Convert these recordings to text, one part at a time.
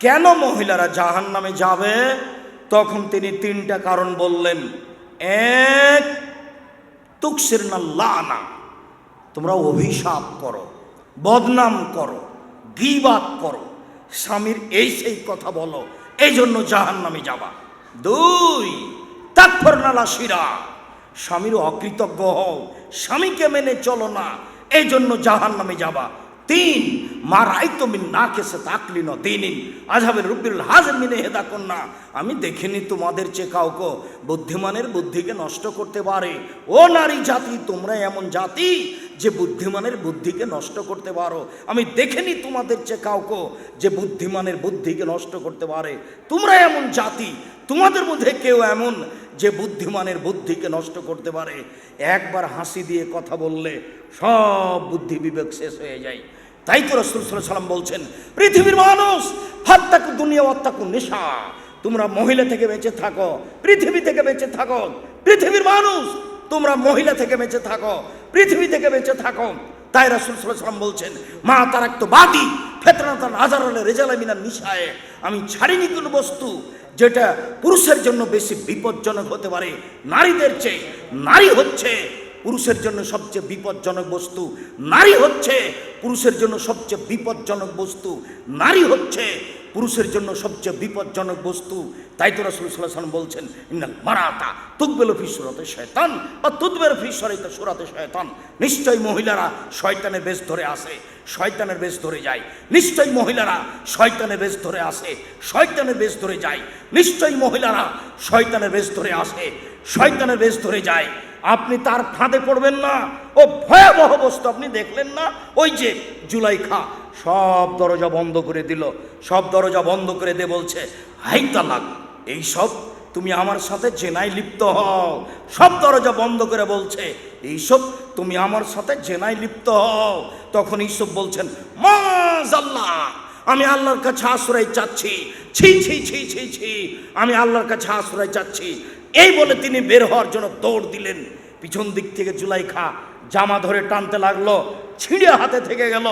কেন মহিলারা জাহান নামে যাবে? তখন তিনি তিনটা কারণ বললেন। এক তুকসির লানা, তোমরা অভিশাপ করো, বদনাম করো গিবাদ করো, স্বামীর এই সেই কথা বলো এই জন্য জাহান নামে যাবা। দুই তাৎপর নালা শিরা স্বামীর অকৃতজ্ঞ হও, স্বামীকে মেনে চলো না এই জন্য জাহান নামে যাবা। তিন মা রাইতো মিন না কেসে তাকলি ন দিনিন। আজহাবের রুবির হাজার মিনে হেদা কন্যা। আমি দেখিনি তোমাদের চেয়ে কাউকে। বুদ্ধিমানের বুদ্ধিকে নষ্ট করতে পারে। ও নারী জাতি, তোমরা এমন জাতি যে বুদ্ধিমানের বুদ্ধিকে নষ্ট করতে পারো। আমি দেখিনি তোমাদের চেয়ে কাউকে যে বুদ্ধিমানের বুদ্ধিকে নষ্ট করতে পারে। তোমরা এমন জাতি, তোমাদের মধ্যে কেউ এমন যে বুদ্ধিমানের বুদ্ধিকে নষ্ট করতে পারে। একবার হাসি দিয়ে কথা বললে সব বুদ্ধি বিবেক শেষ হয়ে যায়। তাই তো রসুল সাল্লাম বলছেন, পৃথিবীর মানুষ হাত্তাকু দুনিয়া অত্তাকু নেশা। তোমরা মহিলা থেকে বেঁচে থাকো, পৃথিবী থেকে বেঁচে থাকো, পৃথিবীর মানুষ, তোমরা মহিলা থেকে বেঁচে থাকো, পৃথিবী থেকে বেঁচে থাকো। তাই রাসুল সাল্লাম বলছেন, মা তার তো বাদি ফেতনাতান হাজার হলে রেজালা মিনার নিশায়। আমি ছাড়িনি কোনো বস্তু যেটা পুরুষের জন্য বেশি বিপজ্জনক হতে পারে, নারীদের চেয়ে, নারী হচ্ছে পুরুষের জন্য সবচেয়ে বিপজ্জনক বস্তু নারী হচ্ছে। পুরুষের জন্য সবচেয়ে বিপজ্জনক বস্তু নারী হচ্ছে। পুরুষের জন্য সবচেয়ে বিপজ্জনক বস্তু, তাই তো রসুল সাল্লাম বলছেন মারাতা তুকবেল ফি সুরতে শয়তান বা তুদবের ফি সরিতে সুরাতে শয়তান নিশ্চয়ই মহিলারা শয়তানের বেশ ধরে আসে, শয়তানের বেশ ধরে যায়। নিশ্চয়ই মহিলারা শয়তানের বেশ ধরে আসে, শয়তানের বেশ ধরে যায়। নিশ্চয়ই মহিলারা শয়তানের বেশ ধরে আসে, শয়তানের বেশ ধরে যায়। আপনি তার ফাঁদে পড়বেন না। ও ভয়াবহ বস্তু আপনি দেখলেন না? ওই যে জুলাইখা সব দরজা বন্ধ করে দিল। সব দরজা বন্ধ করে দে বলছে, হাই তালাক, এইসব তুমি আমার সাথে জেনায় লিপ্ত হও। সব দরজা বন্ধ করে বলছে, এইসব তুমি আমার সাথে জেনায় লিপ্ত হও। তখন এইসব বলছেন মাজাল্লাহ আমি আল্লাহর কাছে আশ্রয় চাচ্ছি। ছি ছি ছি ছি ছি, আমি আল্লাহর কাছে আশ্রয় চাচ্ছি। এই বলে তিনি বের হওয়ার জন্য দৌড় দিলেন। পিছন দিক থেকে জুলাইখা জামা ধরে টানতে লাগল, ছিঁড়ে হাতে থেকে গেল।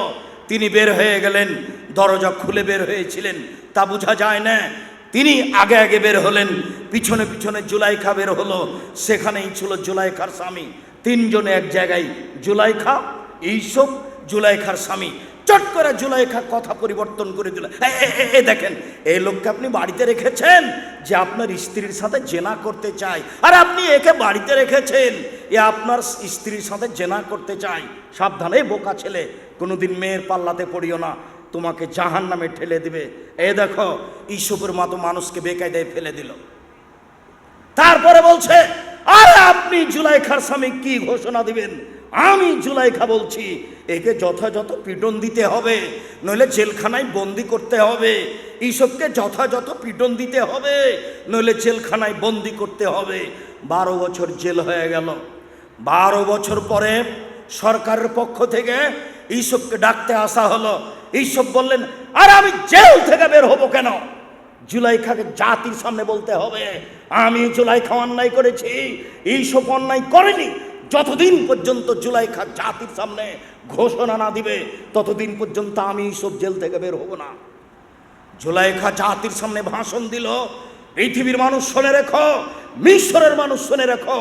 তিনি বের হয়ে গেলেন, দরজা খুলে বের হয়েছিলেন, তা বোঝা যায় না। তিনি আগে আগে বের হলেন, পিছনে পিছনে জুলাইখা বের হলো, সেখানেই ছিল জুলাইখার স্বামী। তিনজনে এক জায়গায়, জুলাইখা এইসব জুলাইখার স্বামী। চট করে জুলাইখা কথা পরিবর্তন করে দিল এ- দেখেন, এই লোককে আপনি বাড়িতে রেখেছেন যে আপনার স্ত্রীর সাথে জেনা করতে চায়। আর আপনি একে বাড়িতে রেখেছেন, এ আপনার স্ত্রীর সাথে জেনা করতে চায়। সাবধানে বোকা ছেলে কোনোদিন মেয়ের পাল্লাতে পড়িও না, তোমাকে জাহান নামে ঠেলে দিবে। এ দেখো ইসুপুর মতো মানুষকে বেকায়দায় ফেলে দিল। তারপরে বলছে, আরে আপনি জুলাইখার স্বামী কি ঘোষণা দিবেন? আমি জুলাইখা বলছি, একে যথাযথ পিটন দিতে হবে, নইলে জেলখানায় বন্দি করতে হবে। এইসবকে যথাযথ পিটন দিতে হবে, নইলে জেলখানায় বন্দি করতে হবে। বারো বছর জেল হয়ে গেল। বারো বছর পরে সরকারের পক্ষ থেকে এইসবকে ডাকতে আসা হলো। এইসব বললেন, আর আমি জেল থেকে বের হব কেন? জুলাইখাকে জাতির সামনে বলতে হবে। আমি জুলাইখা অন্যায় করেছি এইসব অন্যায় করেনি। যতদিন পর্যন্ত জুলাইখা জাতির সামনে ঘোষণা না দিবে, ততদিন পর্যন্ত আমি এইসব জেল থেকে বের হব না। জুলাইখা জাতির সামনে ভাষণ দিল, পৃথিবীর মানুষ শুনে রেখো, মিশরের মানুষ শুনে রেখো,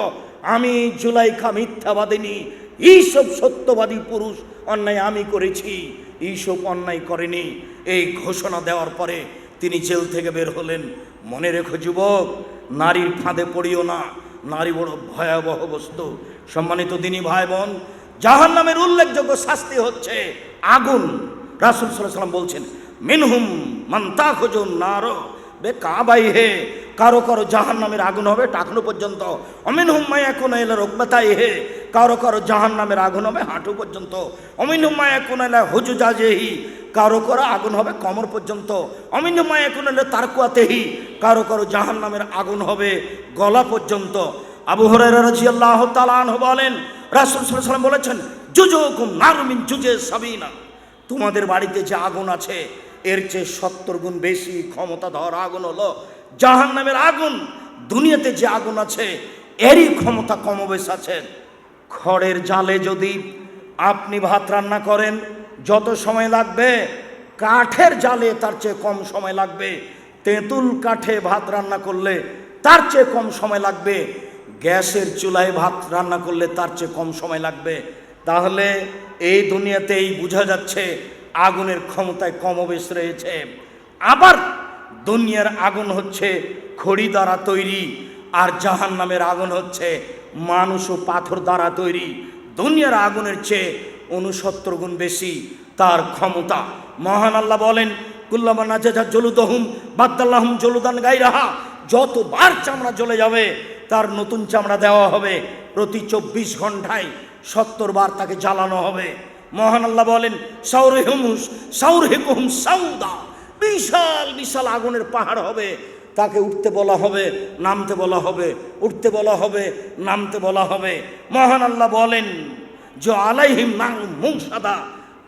আমি জুলাইখা মিথ্যাবাদিনী এইসব সত্যবাদী পুরুষ অন্যায় আমি করেছি, এইসব অন্যায় করেনি। এই ঘোষণা দেওয়ার পরে তিনি জেল থেকে বের হলেন। মনে রেখো যুবক, নারীর ফাঁদে পড়িও না। নারী বড় ভয়াবহ বস্তু। সম্মানিত দিনী ভাই বোন জাহান নামের উল্লেখযোগ্য শাস্তি হচ্ছে আগুন। রাসুল সাল্লাম বলছেন, মিনহুম মান্তা খোঁজুন নার, বে কাবাই হে কারও কারও জাহান নামের আগুন হবে, টাকনো পর্যন্ত। অমিন হুম্মায় এখন এলে রোগবাতাই হে কারও কারও জাহান নামের আগুন হবে, হাঁটু পর্যন্ত। অমিন হুম্মায় এখন এলে হুজু জাজেহি কারও কারও আগুন হবে, কমর পর্যন্ত। অমিন হুম্মায় এখন এলে তারকুয়াতেহি, কারও কারও জাহান নামের আগুন হবে, গলা পর্যন্ত। আবু হরাইরা রাদিয়াল্লাহু তাআলা আনহু বলেন, রাসূল ওয়াসাল্লাম বলেছেন, জুজুকুম নারমিন জুজে সাবিনা। তোমাদের বাড়িতে যে আগুন আছে, এর চেয়ে সত্তর গুণ বেশি ক্ষমতা ধর আগুন হলো জাহান নামের আগুন, দুনিয়াতে যে আগুন আছে, এরই ক্ষমতা কমবেশ আছে। খড়ের জালে যদি আপনি ভাত রান্না করেন, যত সময় লাগবে, কাঠের জালে তার চেয়ে কম সময় লাগবে। তেঁতুল কাঠে ভাত রান্না করলে তার চেয়ে কম সময় লাগবে। গ্যাসের চুলায় ভাত রান্না করলে তার চেয়ে কম সময় লাগবে। তাহলে এই দুনিয়াতেই বোঝা যাচ্ছে, আগুনের ক্ষমতায় কমবেশ রয়েছে। আবার দুনিয়ার আগুন হচ্ছে খড়ি দ্বারা তৈরি আর জাহান নামের আগুন হচ্ছে মানুষ ও পাথর দ্বারা তৈরি। দুনিয়ার আগুনের চেয়ে উনসত্তর গুণ বেশি তার ক্ষমতা। মহান আল্লাহ বলেন, কুল্লামা নাজেজা জলুদহুম বাদ্দাল্লাহুম জলুদান গাইরাহা যতবার চামড়া জ্বলে যাবে, তার নতুন চামড়া দেওয়া হবে। প্রতি চব্বিশ ঘন্টায় সত্তর বার তাকে জ্বালানো হবে। মহান আল্লাহ বলেন সাউরে হুমুস সাউরে কুহুম সাউদা। বিশাল বিশাল আগুনের পাহাড় হবে। তাকে উঠতে বলা হবে, নামতে বলা হবে, উঠতে বলা হবে, নামতে বলা হবে। মহান আল্লাহ বলেন, যে আলাইহিম নাং মুংসাদা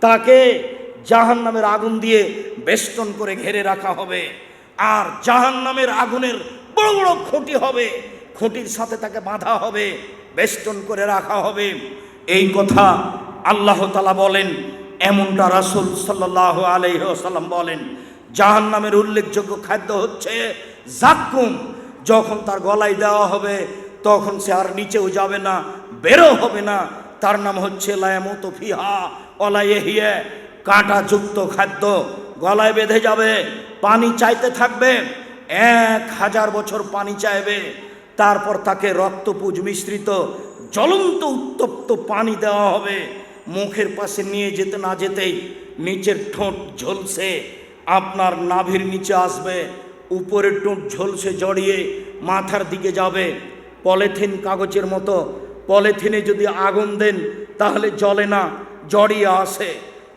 তাকে জাহান নামের আগুন দিয়ে বেষ্টন করে ঘেরে রাখা হবে। আর জাহান নামের আগুনের বড় বড় খুঁটি হবে, খুঁটির সাথে তাকে বাঁধা হবে, বেষ্টন করে রাখা হবে। এই কথা আল্লাহ তালা বলেন, এমনটা রাসুল সাল্লাহ আলহ্লাম বলেন। জাহান নামের উল্লেখযোগ্য খাদ্য হচ্ছে জাক্কুম। যখন তার গলায় দেওয়া হবে, তখন সে আর নিচেও যাবে না বেরো হবে না। তার নাম হচ্ছে লায়ামতো অলাইহিয়ে কাঁটাযুক্ত খাদ্য। গলায় বেঁধে যাবে, পানি চাইতে থাকবে, এক হাজার বছর পানি চাইবে। তারপর তাকে রক্তপুজ মিশ্রিত, জ্বলন্ত, উত্তপ্ত পানি দেওয়া হবে। মুখের পাশে নিয়ে যেতে না যেতেই নিচের ঠোঁট ঝলসে আপনার নাভির নিচে আসবে উপরের ঠোঁট ঝলসে জড়িয়ে মাথার দিকে যাবে। পলিথিন কাগজের মতো, পলিথিনে যদি আগুন দেন, তাহলে জলে না, জড়িয়ে আসে।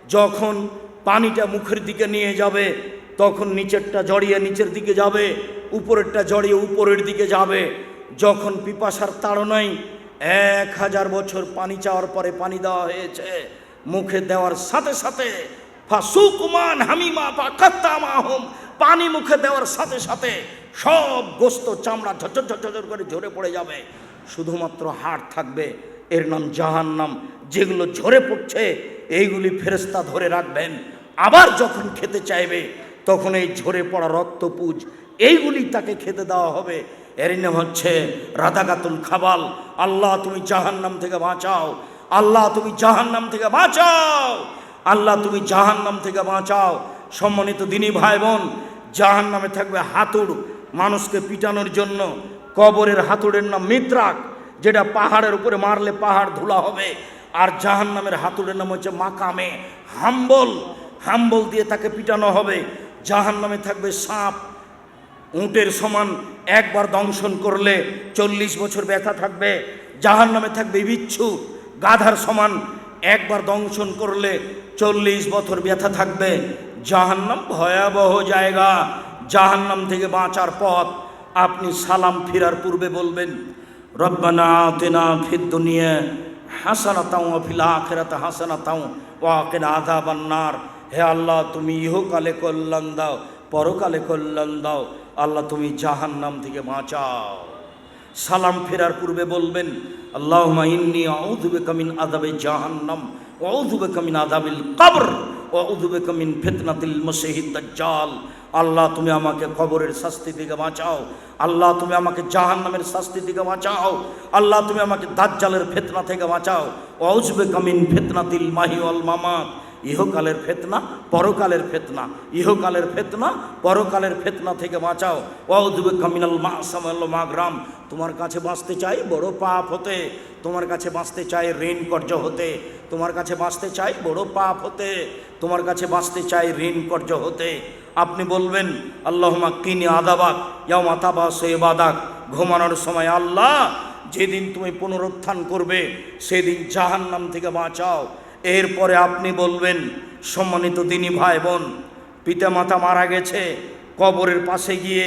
যখন পানিটা মুখের দিকে নিয়ে যাবে, তখন নিচেরটা জড়িয়ে নিচের দিকে যাবে, উপরেরটা জড়িয়ে উপরের দিকে যাবে। যখন পিপাসার তাড়নায় এক হাজার বছর পানি চাওয়ার পরে পানি দেওয়া হয়েছে, মুখে দেওয়ার সাথে সাথে হামিমা পানি মুখে দেওয়ার সাথে সাথে সব গোস্ত চামড়া ঝরঝর ঝরঝর করে ঝরে পড়ে যাবে। শুধুমাত্র হাড় থাকবে, এর নাম জাহান্নাম। যেগুলো ঝরে পড়ছে, এইগুলি ফেরেস্তা ধরে রাখবেন। আবার যখন খেতে চাইবে, তখন এই ঝরে পড়া রক্তপুজ, এইগুলি তাকে খেতে দেওয়া হবে। এর নাম হচ্ছে রাধাকাতুল খাবাল। আল্লাহ তুমি জাহান্নাম থেকে বাঁচাও। আল্লাহ তুমি জাহান্নাম থেকে বাঁচাও। আল্লাহ তুমি জাহান্নাম থেকে বাঁচাও। সম্মানিত দিনী ভাই বোন জাহান নামে থাকবে হাতুড়। মানুষকে পিটানোর জন্য কবরের হাতুড়ের নাম মিত্রাক, যেটা পাহাড়ের উপরে মারলে পাহাড় ধুলা হবে। আর জাহান নামের হাতুড়ের নাম হচ্ছে মাকামে হাম্বল। হাম্বল দিয়ে তাকে পিটানো হবে। জাহান নামে থাকবে সাপ। উটের সমান একবার দংশন করলে চল্লিশ বছর ব্যথা থাকবে। জাহান নামে থাকবে বিচ্ছু। গাধার সমান একবার দংশন করলে চল্লিশ বছর ব্যথা থাকবে। জাহান্নাম ভয়াবহ জায়গা। জাহান্নাম থেকে বাঁচার পথ আপনি সালাম ফিরার পূর্বে বলবেন, রব্বানা আতেনা ফিদ দুনিয়া হাসানা তাও ফিল আখেরাত হাসানা তাও ওয়াকের আধা বান্নার হে আল্লাহ, তুমি ইহকালে কল্যাণ দাও, পরকালে কল্যাণ দাও। আল্লাহ, তুমি জাহান্নাম থেকে বাঁচাও। সালাম ফেরার পূর্বে বলবেন আল্লাহ ইন্নি আউযুবে কামিন আদাবে জাহান্নাম। কবর আল্লাহ, তুমি আমাকে কবরের শাস্তি থেকে বাঁচাও। আল্লাহ, তুমি আমাকে জাহান্নামের শাস্তি থেকে বাঁচাও। আল্লাহ, তুমি আমাকে দাজ্জালের ফেতনা থেকে বাঁচাও। ওয়াউযুবে কামিন ফিতনাতিল মাহি অল মামাত। ইহকালের ফেতনা, পরকালের ফেতনা। ইহকালের ফেতনা, পরকালের ফেতনা থেকে বাঁচাও। ওয়াউযুবে কামিনাল মা সামাল মাগরাম। তোমার কাছে বাঁচতে চাই বড় পাপ হতে। তোমার কাছে বাঁচতে চাই ঋণ কর্য হতে। তোমার কাছে বাঁচতে চাই, বড় পাপ হতে। তোমার কাছে বাঁচতে চাই, ঋণ কর্য হতে। আপনি বলবেন আল্লাহমা কিনি আদাবাক ইয়াও মাতাবা সেবাদাক ঘুমানোর সময়, আল্লাহ, যেদিন তুমি পুনরুত্থান করবে, সেদিন জাহান্নাম থেকে বাঁচাও। এরপরে আপনি বলবেন, সম্মানিত দিনী ভাই বোন পিতামাতা মারা গেছে, কবরের পাশে গিয়ে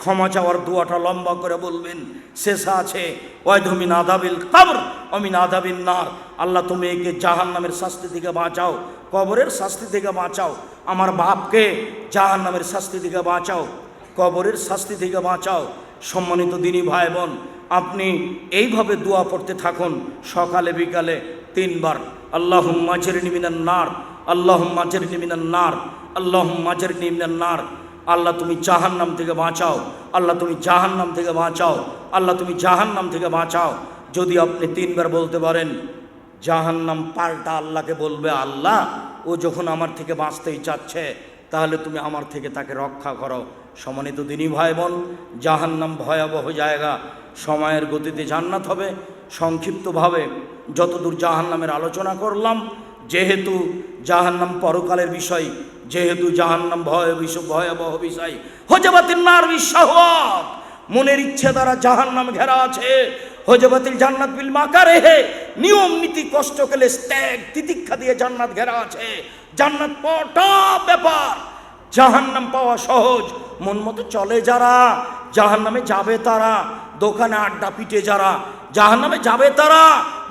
ক্ষমা চাওয়ার দুয়াটা লম্বা করে বলবেন, শেষ আছে। ওয়াইধমিন আদাবিল কবর অমিন আদাবিন নার। আল্লাহ, তুমি একে জাহান নামের শাস্তি থেকে বাঁচাও, কবরের শাস্তি থেকে বাঁচাও। আমার বাপকে জাহান নামের শাস্তি থেকে বাঁচাও, কবরের শাস্তি থেকে বাঁচাও। সম্মানিত দিনী ভাই বোন আপনি এইভাবে দোয়া পড়তে থাকুন সকালে, বিকালে তিনবার। আল্লাহ মাঝের নিমিনান নার আল্লাহ মাঝের নিমিনান নার আল্লাহ মাঝের নিম্নার আল্লাহ তুমি জাহান্নাম থেকে বাঁচাও। আল্লাহ তুমি জাহান্নাম থেকে বাঁচাও। আল্লাহ তুমি জাহান্নাম থেকে বাঁচাও। যদি আপনি তিনবার বলতে পারেন, জাহান্নাম পাল্টা আল্লাহকে বলবে, আল্লাহ, ও যখন আমার থেকে বাঁচতেই চাচ্ছে, তাহলে তুমি আমার থেকে তাকে রক্ষা করো। সমানিত দিনই ভাই বোন জাহান্নাম ভয়াবহ জায়গা। সময়ের গতিতে জান্নাত হবে। সংক্ষিপ্তভাবে যতদূর জাহান্নামের আলোচনা করলাম যেহেতু জাহান্নাম পরকালের বিষয়, যেহেতু জাহান্নাম ভয় বিষয় ভয়াবহ বিষয় হজবাতির নার বিশ্বাহত, মনের ইচ্ছে দ্বারা জাহান্নাম ঘেরা আছে হজবাতিল জান্নাত বিল মাকারে হে, নিয়ম নীতি কষ্ট কেলে ত্যাগ তিতিক্ষা দিয়ে জান্নাত ঘেরা আছে। জান্নাত পটা ব্যাপার, জাহান্নাম পাওয়া সহজ, মন মতো চলে যারা, জাহান্নামে যাবে তারা, দোকানে আড্ডা পিটে যারা, জাহান্নামে যাবে তারা,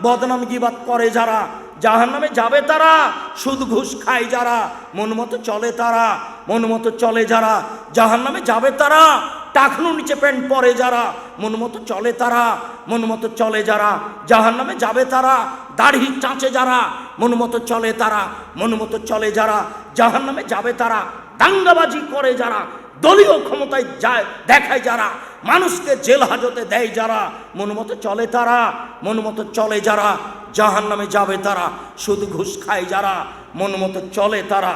বদনাম গিবাত করে যারা জাহান্নামে যাবে তারা। সুদ ঘুষ খায় যারা, মন মতো চলে তারা, মন মতো চলে যারা। জাহান্নামে যাবে তারা, টাকনু নিচে প্যান্ট পরে যারা, মন মতো চলে তারা, মন মতো চলে যারা। জাহান্নামে যাবে তারা, দাড়ি চাঁচে যারা, মন মতো চলে তারা, মন মতো চলে যারা। জাহান্নামে যাবে তারা, দাঙ্গাবাজি করে যারা, দলীয় ক্ষমতায় যায়, দেখায় যারা। মানুষকে জেল হাজতে দেয় যারা, মন মতো চলে তারা, মন মতো চলে যারা। জাহান নামে যাবে তারা শুধু ঘুষ খায় যারা, মন মতো চলে তারা,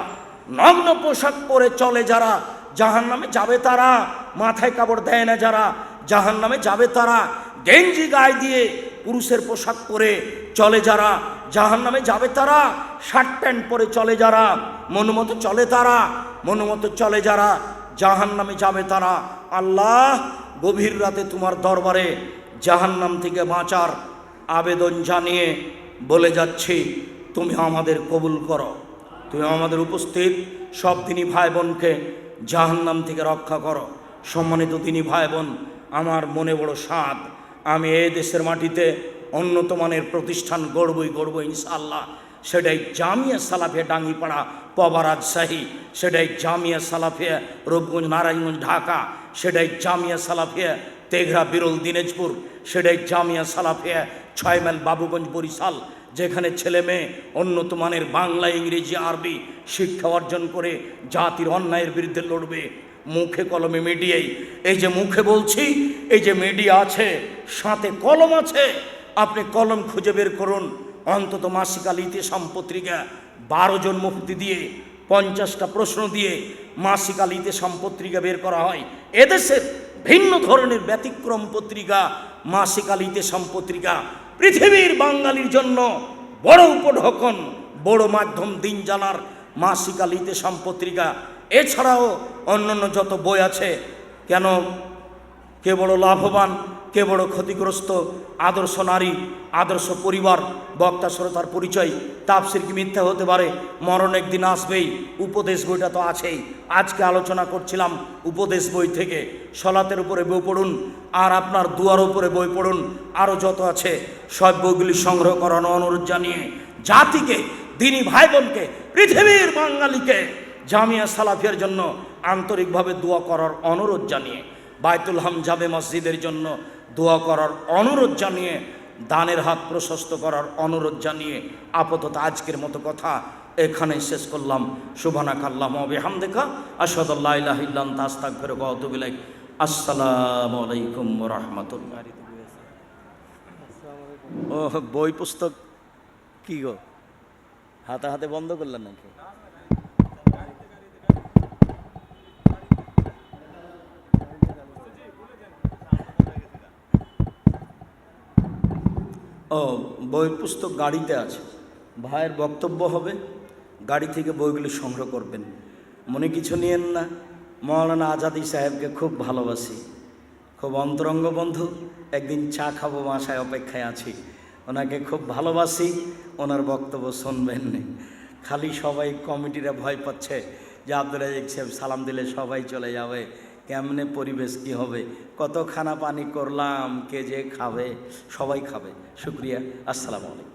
নগ্ন পোশাক পরে চলে যারা জাহান নামে যাবে তারা, মাথায় কাপড় দেয় না যারা জাহান নামে যাবে তারা, গেঞ্জি গায়ে দিয়ে পুরুষের পোশাক পরে চলে যারা জাহান নামে যাবে তারা, শার্ট প্যান্ট পরে চলে যারা, মন মতো চলে তারা, মন মতো চলে যারা জাহান নামে যাবে তারা। আল্লাহ, গভীর রাতে তোমার দরবারে জাহান্নাম থেকে বাঁচার আবেদন জানিয়ে বলে যাচ্ছি, তুমি আমাদের কবুল করো। তুমি আমাদের উপস্থিত। সব তিনি ভাই বোনকে জাহান্নাম থেকে রক্ষা করো। সম্মানিত তিনি ভাই বোন আমার মনে বড় স্বাদ। আমি এই দেশের মাটিতে অন্যতমানের প্রতিষ্ঠান গড়বই গড়ব ইনশাআল্লাহ। সেটাই জামিয়া সালাফিয়া ডাঙ্গিপাড়া পবা রাজশাহী সেটাই জামিয়া সালাফিয়া রূপগঞ্জ, নারায়ণগঞ্জ, ঢাকা, সেটাই জামিয়া সালাফিয়া তেঘরা, বিরল দিনাজপুর, সেটাই জামিয়া সালাফিয়া ছয় মাইল বাবুগঞ্জ, বরিশাল, যেখানে ছেলে মেয়ে উন্নত মানের বাংলা, ইংরেজি, আরবি শিক্ষা অর্জন করে জাতির অন্যায়ের বিরুদ্ধে লড়বে। মুখে কলমে মিডিয়াই। এই যে মুখে বলছি, এই যে মিডিয়া আছে, সাথে কলম আছে, আপনি কলম খুঁজে বের করুন। অন্তত মাসিক আল ইতিসাম পত্রিকা বারো জন মুফতি দিয়ে, পঞ্চাশটা প্রশ্ন দিয়ে মাসিক ইতিসাম পত্রিকা বের করা হয়। এদেশের ভিন্ন ধরনের ব্যতিক্রম পত্রিকা, মাসিক আল ইতিসাম পত্রিকা পৃথিবীর বাঙালির জন্য বড় উপঢকন, বড় মাধ্যম দিন জানার মাসিক আল ইতিসাম পত্রিকা এছাড়াও অন্যান্য যত বই আছে, কেন কে বড় লাভবান? কে বড় ক্ষতিগ্রস্ত? আদর্শ নারী, আদর্শ পরিবার, বক্তা শ্রোতার পরিচয় তাপসির কি মিথ্যা হতে পারে? মরণ একদিন আসবেই, উপদেশ বইটা তো আছেই। আজকে আলোচনা করছিলাম উপদেশ বই থেকে। সলাতের উপরে বই পড়ুন, আর আপনার দুয়ার উপরে বই পড়ুন আরও যত আছে, সব বইগুলি সংগ্রহ করানো অনুরোধ জানিয়ে জাতিকে, দিনী ভাই বোনকে পৃথিবীর বাঙালিকে, জামিয়া সালাফিয়ার জন্য আন্তরিকভাবে দোয়া করার অনুরোধ জানিয়ে বাইতুল হাম জাবে মসজিদের জন্য দোয়া করার অনুরোধ জানিয়ে, দানের হাত প্রশস্ত করার অনুরোধ জানিয়ে আপাতত আজকের মতো কথা এখানেই শেষ করলাম। শুভানা কাল্লাম অবিহাম দেখা আসাদুল্লাহ তাস্তাক ফেরো গতবিলাই আসসালামু আলাইকুম রহমতুল্লাহ। ও বই পুস্তক কি গো? হাতে হাতে বন্ধ করলেন নাকি? বই পুস্তক গাড়িতে আছে। ভাইয়ের বক্তব্য হবে, গাড়ি থেকে বইগুলি সংগ্রহ করবেন। মনে কিছু নিয়েন না। মৌলানা আজাদি সাহেবকে খুব ভালোবাসি। খুব অন্তরঙ্গ বন্ধু। একদিন চা খাব বাসায় অপেক্ষায় আছি। ওনাকে খুব ভালোবাসি। ওনার বক্তব্য শুনবেন খালি সবাই কমিটিরা ভয় পাচ্ছে যে আব্দুল রাজিক সাহেব সালাম দিলে সবাই চলে যাবে। কেমনে পরিবেশ, কি হবে? কত খানা পানি করলাম, কে যে খাবে, সবাই খাবে। শুক্রিয়া, আসসালামু আলাইকুম।